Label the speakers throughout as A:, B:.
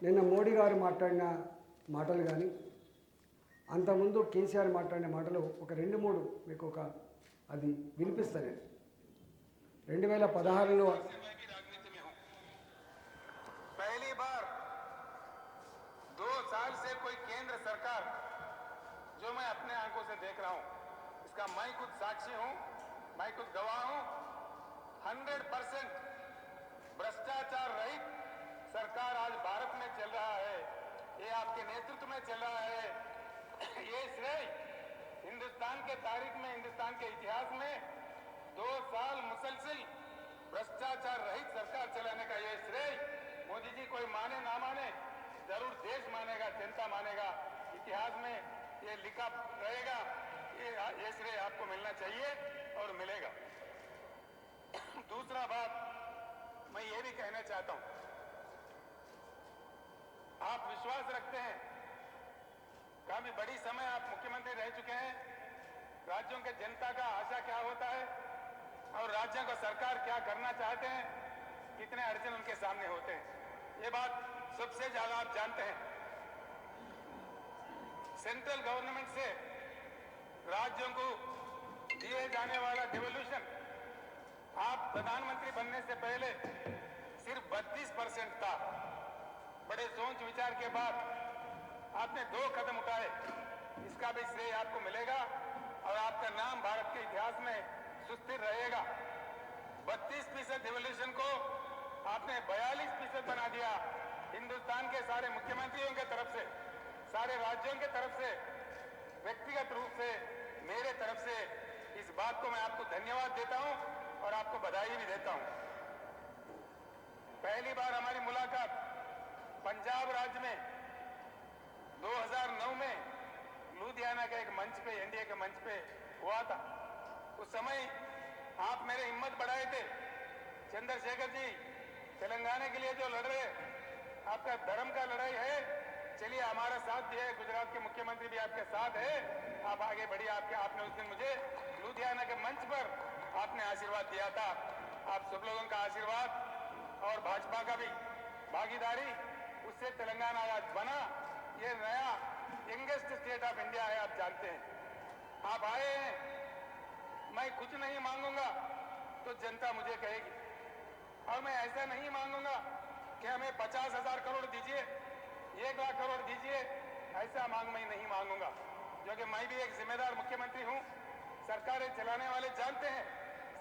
A: నిన్న మోడీ గారు మాట్లాడిన మాటలు కానీ అంతకుముందు కేసీఆర్ మాట్లాడిన మాటలు ఒక రెండు మూడు మీకు ఒక అది వినిపిస్తాను నేను రెండు వేల పదహారులో
B: से मैं भी राजनीति में हूं पहली बार दो साल से कोई केंद्र सरकार जो मैं अपने आंखों से देख रहा हूं इसका मैं खुद साक्षी हूं मैं खुद गवाह हूं हंड्रेड परसेंट भ्रष्टाचार रहित सरकार आज भारत में चल रहा है, ये आपके नेतृत्व में चल रहा है। ये श्रेय हिंदुस्तान के तारीख में, हिंदुस्तान के इतिहास में दो साल मुसलसिल भ्रष्टाचार रहित सरकार चलाने का ये श्रेय मोदी जी कोई माने ना माने, ज़रूर देश मानेगा, जनता मानेगा। इतिहास में ये लिखा रहेगा, ये ये श्रेय आपको मिलना चाहिए और मिलेगा। दूसरा बात मैं ये भी कहना चाहता हूँ विश्वास रखते हैं। काफ़ी बड़ी समय आप मुख्यमंत्री रह चुके हैं। राज्यों के जनता का आशा क्या होता है? और राज्यों का सरकार क्या करना चाहते हैं? कितने अड़चन उनके सामने होते हैं? ये बात सबसे ज़्यादा आप जानते हैं। सेंट्रल गवर्नमेंट से राज्यों को दिए जाने वाला डिवोल्यूशन आप प्रधानमंत्री बनने से पहले सिर्फ़ 32 परसेंट था। बड़े सोच विचार के बाद आपने दो कदम उठाए। इसका भी श्रेय आपको मिलेगा और आपका नाम भारत के इतिहास में सुस्थिर रहेगा। 32 फ़ीसद रिवोल्यूशन को आपने 42 फ़ीसद बना दिया हिंदुस्तान के सारे मुख्यमंत्रियों के तरफ़ से, सारे राज्यों के तरफ़ से, व्यक्तिगत रूप से, मेरे तरफ़ से। इस बात को मैं आपको धन्यवाद देता हूँ और आपको बधाई भी देता हूँ। पहली बार हमारी मुलाकात पंजाब राज्य में 2009 में लुधियाना के एक मंच पे, एनडीए के मंच पे हुआ था। उस समय आप मेरे हिम्मत बढ़ाए थे। चंद्रशेखर जी, तेलंगाना के लिए जो लड़ रहे आपका धर्म का लड़ाई है। चलिए, हमारा साथ भी है। गुजरात के मुख्यमंत्री भी आपके साथ है। आप आगे बढ़िए, आपके, आपने उस दिन मुझे लुधियाना के मंच पर आपने आशीर्वाद दिया था। आप सब लोगों का आशीर्वाद और भाजपा का भी भागीदारी। उससे तेलंगाना आज बना, ये नया यंगेस्ट स्टेट ऑफ़ इंडिया है, आप जानते हैं। आप आए हैं, मैं कुछ नहीं मांगूँगा तो जनता मुझे कहेगी। और मैं ऐसा नहीं मांगूँगा कि हमें पचास हज़ार करोड़ दीजिए, एक लाख करोड़ दीजिए, ऐसा मांग मैं नहीं मांगूँगा। क्योंकि मैं भी एक जिम्मेदार मुख्यमंत्री हूँ, सरकारें चलाने वाले जानते हैं,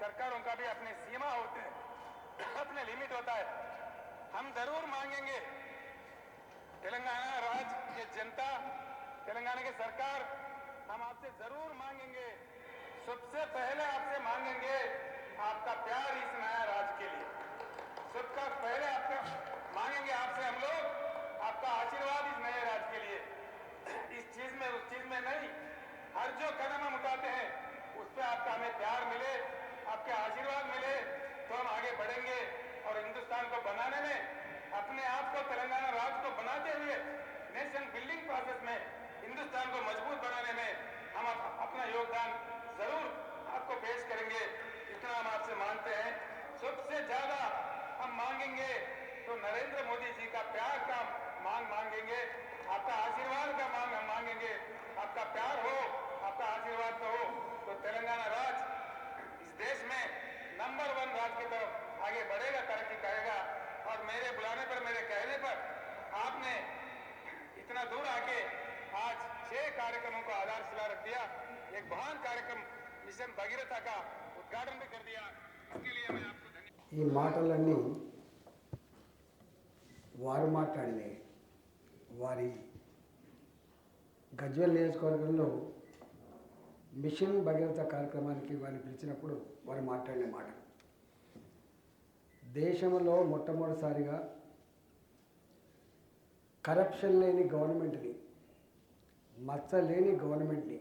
B: सरकारों का भी अपनी सीमा होते हैं, अपने लिमिट होता है। हम ज़रूर मांगेंगे तेलंगाना राज्य की जनता, तेलंगाना की सरकार, हम आपसे ज़रूर मांगेंगे। सबसे पहले आपसे मांगेंगे आपका प्यार इस नया राज्य के लिए। सबका पहले आपका मांगेंगे आपसे हम लोग आपका आशीर्वाद इस नए राज्य के लिए। इस चीज़ में, उस चीज़ में नहीं, हर जो कदम हम उठाते हैं, उस पर आपका हमें प्यार मिले, आपके आशीर्वाद मिले तो हम आगे बढ़ेंगे और हिंदुस्तान को बनाने में अपने आप को तेलंगाना राज्य को बनाते हुए नेशन बिल्डिंग प्रोसेस में हिंदुस्तान को मज़बूत बनाने में हम अप, अपना योगदान ज़रूर आपको पेश करेंगे। इतना हम आपसे मांगते हैं। सबसे ज़्यादा हम मांगेंगे तो नरेंद्र मोदी जी का प्यार का मांग मांगेंगे। आपका आशीर्वाद का मांग हम मांगेंगे। आपका प्यार हो आपका आशीर्वाद तो हो तो तेलंगाना राज्य इस देश में नंबर वन राज्य की तरफ़ आगे बढ़ेगा तरक्की आपने इतना दूर आके आज छह कार्यक्रमों को आधारशिला रख दिया एक महान कार्यक्रम मिशन भगीरथा का उद्घाटन भी कर दिया इसके लिए मैं आपको धन्यवाद
A: ఈ మాటలన్నీ వారు మాట్లాడినాయి వారి గజ్వెల్ నియోజకవర్గంలో మిషన్ భగీరథ కార్యక్రమానికి వారిని పిలిచినప్పుడు వారు మాట్లాడిన మాట దేశంలో మొట్టమొదటిసారిగా కరప్షన్ లేని గవర్నమెంట్ని మచ్చ లేని గవర్నమెంట్ని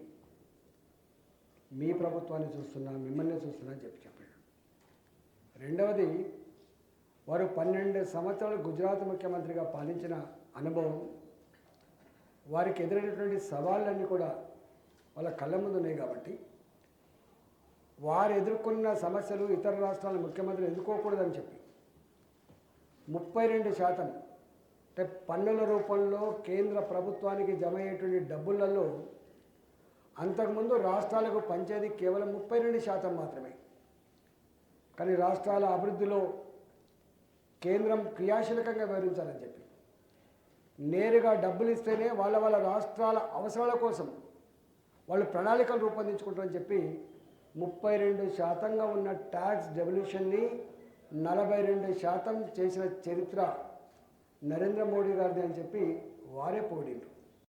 A: మీ ప్రభుత్వాన్ని చూస్తున్నా మిమ్మల్ని చూస్తున్నా చెప్పి చెప్పాడు. రెండవది వారు పన్నెండు సంవత్సరాలు గుజరాత్ ముఖ్యమంత్రిగా పాలించిన అనుభవం వారికి ఎదురైనటువంటి సవాళ్ళన్నీ కూడా వాళ్ళ కళ్ళ ముందు ఉన్నాయి కాబట్టి వారు ఎదుర్కొన్న సమస్యలు ఇతర రాష్ట్రాల ముఖ్యమంత్రులు ఎదుర్కోకూడదని చెప్పి ముప్పై రెండు శాతం అంటే పన్నుల రూపంలో కేంద్ర ప్రభుత్వానికి జమ అయ్యేటువంటి డబ్బులలో అంతకుముందు రాష్ట్రాలకు పంచేది కేవలం ముప్పై రెండు శాతం మాత్రమే. కానీ రాష్ట్రాల అభివృద్ధిలో కేంద్రం క్రియాశీలకంగా వివరించాలని చెప్పి. నేరుగా డబ్బులు ఇస్తేనే వాళ్ళ వాళ్ళ రాష్ట్రాల అవసరాల కోసం వాళ్ళు ప్రణాళికలు రూపొందించుకుంటారని చెప్పి ముప్పై రెండు శాతంగా ఉన్న ట్యాక్స్ డెవల్యూషన్ని నలభై రెండు శాతం చేసిన చరిత్ర నరేంద్ర మోడీ గారిది అని చెప్పి వారే పోడిండ్రు